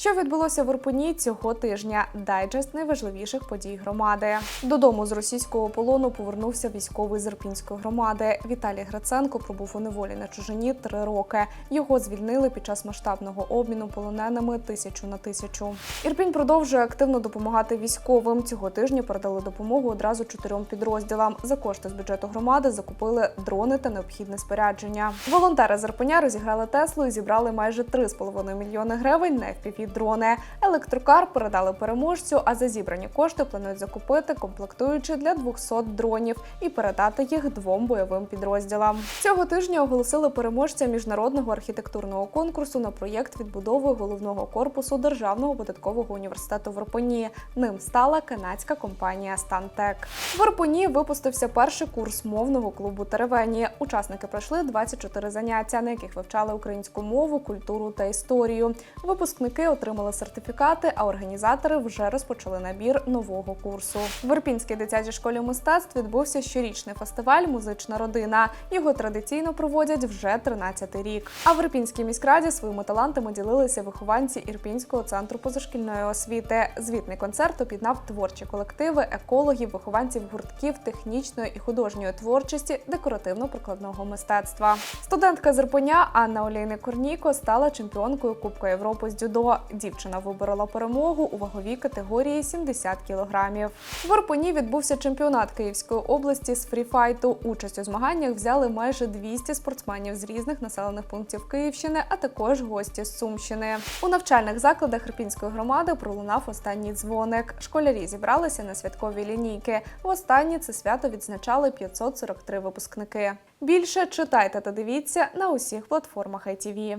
Що відбулося в Ірпені цього тижня? Дайджест найважливіших подій громади. Додому з російського полону повернувся військовий з Ірпінської громади. Віталій Гриценко пробув у неволі на чужині три роки. Його звільнили під час масштабного обміну полоненими тисячу на тисячу. Ірпінь продовжує активно допомагати військовим. Цього тижня передали допомогу одразу чотирьом підрозділам. За кошти з бюджету громади закупили дрони та необхідне спорядження. Волонтери з Ірпеня розіграли Теслу і зібрали майже 3,5 мільйони гривень на fpv дрони. Електрокар передали переможцю, а за зібрані кошти планують закупити комплектуючі для 200 дронів і передати їх двом бойовим підрозділам. Цього тижня оголосили переможця міжнародного архітектурного конкурсу на проєкт відбудови головного корпусу Державного податкового університету в Ірпені. Ним стала канадська компанія Стантек. В Ірпені випустився перший курс мовного клубу Теревені. Учасники пройшли 24 заняття, на яких вивчали українську мову, культуру та історію. Випускники отримали сертифікати, а організатори вже розпочали набір нового курсу. В Ірпінській дитячій школі мистецтв відбувся щорічний фестиваль Музична родина. Його традиційно проводять вже 13-й рік. А в Ірпінській міськраді своїми талантами ділилися вихованці Ірпінського центру позашкільної освіти. Звітний концерт об'єднав творчі колективи, екологів, вихованців гуртків технічної і художньої творчості, декоративно-прикладного мистецтва. Студентка з Ірпеня Анна Олійник Корніко стала чемпіонкою Кубка Європи з дзюдо. Дівчина виборола перемогу у ваговій категорії 70 кілограмів. В Ірпені відбувся чемпіонат Київської області з фріфайту. Участь у змаганнях взяли майже 200 спортсменів з різних населених пунктів Київщини, а також гості з Сумщини. У навчальних закладах Ірпінської громади пролунав останній дзвоник. Школярі зібралися на святкові лінійки. Востаннє це свято відзначали 543 випускники. Більше читайте та дивіться на усіх платформах ITV.